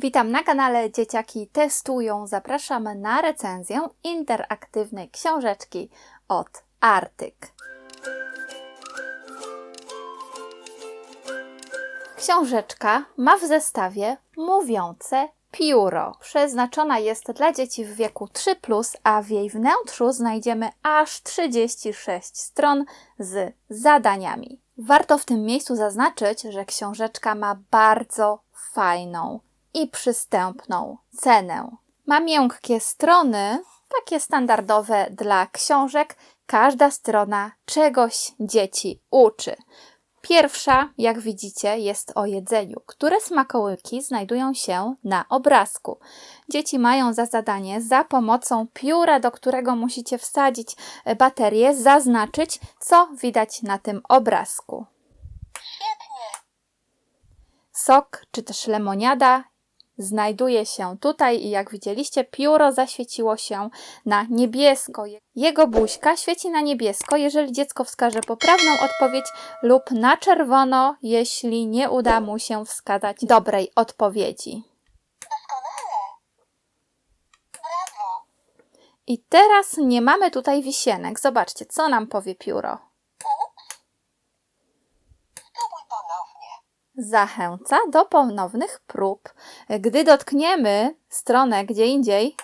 Witam na kanale Dzieciaki Testują. Zapraszam na recenzję interaktywnej książeczki od Artyk. Książeczka ma w zestawie mówiące pióro. Przeznaczona jest dla dzieci w wieku 3, a w jej wnętrzu znajdziemy aż 36 stron z zadaniami. Warto w tym miejscu zaznaczyć, że książeczka ma bardzo fajną i przystępną cenę. Ma miękkie strony, takie standardowe dla książek. Każda strona czegoś dzieci uczy. Pierwsza, jak widzicie, jest o jedzeniu, które smakołyki znajdują się na obrazku. Dzieci mają za zadanie za pomocą pióra, do którego musicie wsadzić baterię, zaznaczyć, co widać na tym obrazku. Sok czy też lemoniada znajduje się tutaj i jak widzieliście, pióro zaświeciło się na niebiesko. Jego buźka świeci na niebiesko, jeżeli dziecko wskaże poprawną odpowiedź lub na czerwono, jeśli nie uda mu się wskazać dobrej odpowiedzi. I teraz nie mamy tutaj wisienek. Zobaczcie, co nam powie pióro. Ups. Spróbuj ponownie. Zachęca do ponownych prób. Gdy dotkniemy stronę gdzie indziej,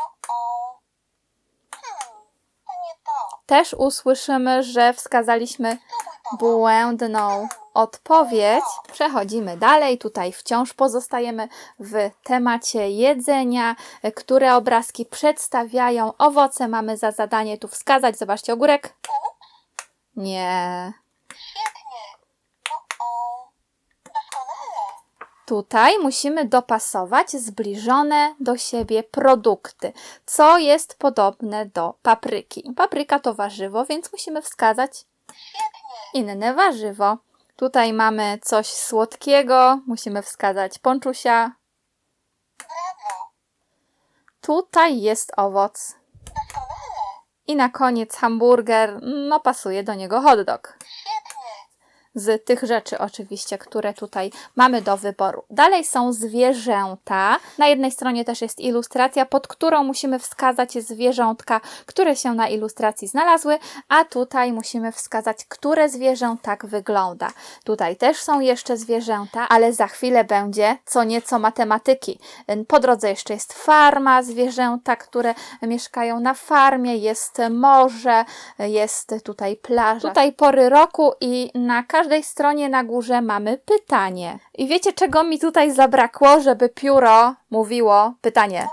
też usłyszymy, że wskazaliśmy błędną odpowiedź. Przechodzimy dalej. Tutaj wciąż pozostajemy w temacie jedzenia, które obrazki przedstawiają owoce. Mamy za zadanie tu wskazać. Zobaczcie, ogórek. Nie. Świetnie. O, o. Doskonale. Tutaj musimy dopasować zbliżone do siebie produkty, co jest podobne do papryki. Papryka to warzywo, więc musimy wskazać inne warzywo. Tutaj mamy coś słodkiego, musimy wskazać ponczusia. Tutaj jest owoc. I na koniec hamburger, no pasuje do niego hot dog. Z tych rzeczy oczywiście, które tutaj mamy do wyboru. Dalej są zwierzęta. Na jednej stronie też jest ilustracja, pod którą musimy wskazać zwierzątka, które się na ilustracji znalazły, a tutaj musimy wskazać, które zwierzę tak wygląda. Tutaj też są jeszcze zwierzęta, ale za chwilę będzie co nieco matematyki. Po drodze jeszcze jest farma, zwierzęta, które mieszkają na farmie, jest morze, jest tutaj plaża. Tutaj pory roku i na każdej stronie na górze mamy pytanie. I wiecie, czego mi tutaj zabrakło, żeby pióro mówiło pytanie?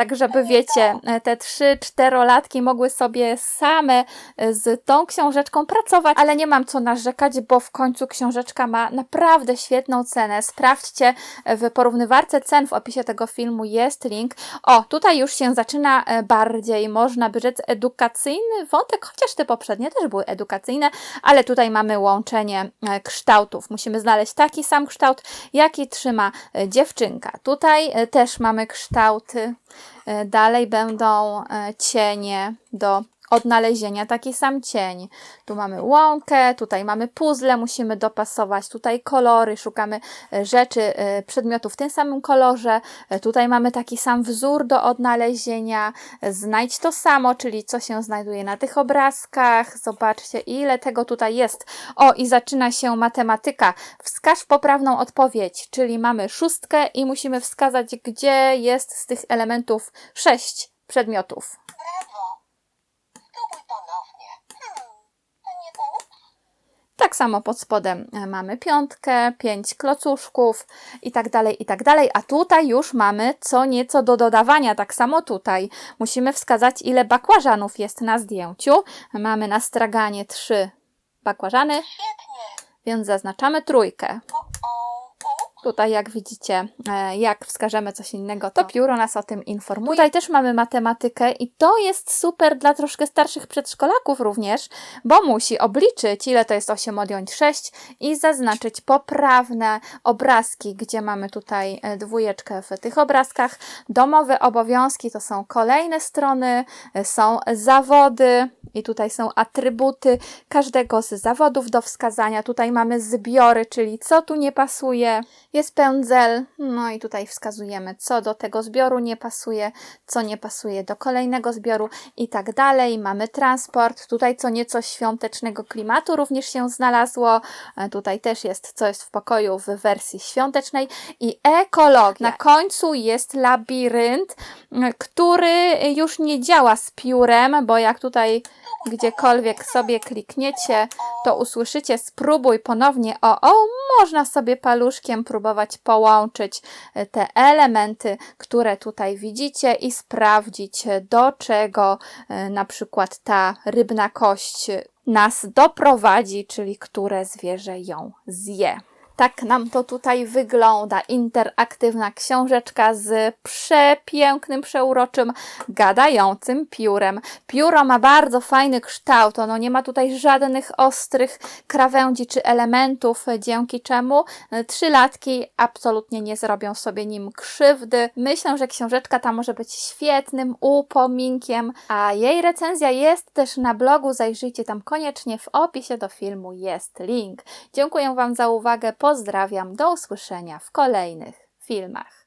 Tak, żeby wiecie, te trzy, czterolatki mogły sobie same z tą książeczką pracować, ale nie mam co narzekać, bo w końcu książeczka ma naprawdę świetną cenę. Sprawdźcie w porównywarce cen w opisie tego filmu jest link. O, tutaj już się zaczyna e, bardziej, można by rzec, edukacyjny wątek, chociaż te poprzednie też były edukacyjne, ale tutaj mamy łączenie e, kształtów. Musimy znaleźć taki sam kształt, jaki trzyma e, dziewczynka. Tutaj e, też mamy kształty. E, Dalej będą e, cienie do odnalezienia, taki sam cień. Tu mamy łąkę, tutaj mamy puzzle, musimy dopasować, tutaj kolory, szukamy e, rzeczy, e, przedmiotów w tym samym kolorze. E, Tutaj mamy taki sam wzór do odnalezienia. Znajdź to samo, czyli co się znajduje na tych obrazkach. Zobaczcie, ile tego tutaj jest. O, i zaczyna się matematyka. Wskaż poprawną odpowiedź, czyli mamy szóstkę i musimy wskazać, gdzie jest z tych elementów sześć przedmiotów. Brawo. Spróbuj ponownie. Hmm, to nie ups. Tak samo pod spodem e, mamy piątkę, pięć klocuszków i tak dalej, i tak dalej. A tutaj już mamy co nieco do dodawania. Tak samo tutaj musimy wskazać, ile bakłażanów jest na zdjęciu. Mamy na straganie trzy bakłażany, Świetnie. więc zaznaczamy trójkę. O, o. Tutaj, jak widzicie, e, jak wskażemy coś innego, to pióro nas o tym informuje. Tutaj też mamy matematykę i to jest super dla troszkę starszych przedszkolaków również, bo musi obliczyć, ile to jest 8 odjąć 6 i zaznaczyć poprawne obrazki, gdzie mamy tutaj e, dwójeczkę w tych obrazkach. Domowe obowiązki to są kolejne strony, e, są zawody i tutaj są atrybuty każdego z zawodów do wskazania. Tutaj mamy zbiory, czyli co tu nie pasuje. Jest pędzel, no i tutaj wskazujemy, co do tego zbioru nie pasuje, co nie pasuje do kolejnego zbioru i tak dalej. Mamy transport, tutaj co nieco świątecznego klimatu również się znalazło. E, Tutaj też jest, co jest w pokoju w wersji świątecznej i ekologia. Na końcu jest labirynt, m, który już nie działa z piórem, bo jak tutaj gdziekolwiek sobie klikniecie, to usłyszycie spróbuj ponownie o o, można sobie paluszkiem próbować połączyć e, te elementy, które tutaj widzicie i sprawdzić e, do czego e, na przykład ta rybna kość nas doprowadzi, czyli które zwierzę ją zje. Tak nam to tutaj wygląda. Interaktywna książeczka z przepięknym, przeuroczym, gadającym piórem. Pióro ma bardzo fajny kształt. Ono nie ma tutaj żadnych ostrych krawędzi czy elementów, dzięki czemu e, trzylatki absolutnie nie zrobią sobie nim krzywdy. Myślę, że książeczka ta może być świetnym upominkiem, a jej recenzja jest też na blogu. Zajrzyjcie tam koniecznie. W opisie do filmu jest link. Dziękuję Wam za uwagę. Pozdrawiam. Do usłyszenia w kolejnych filmach.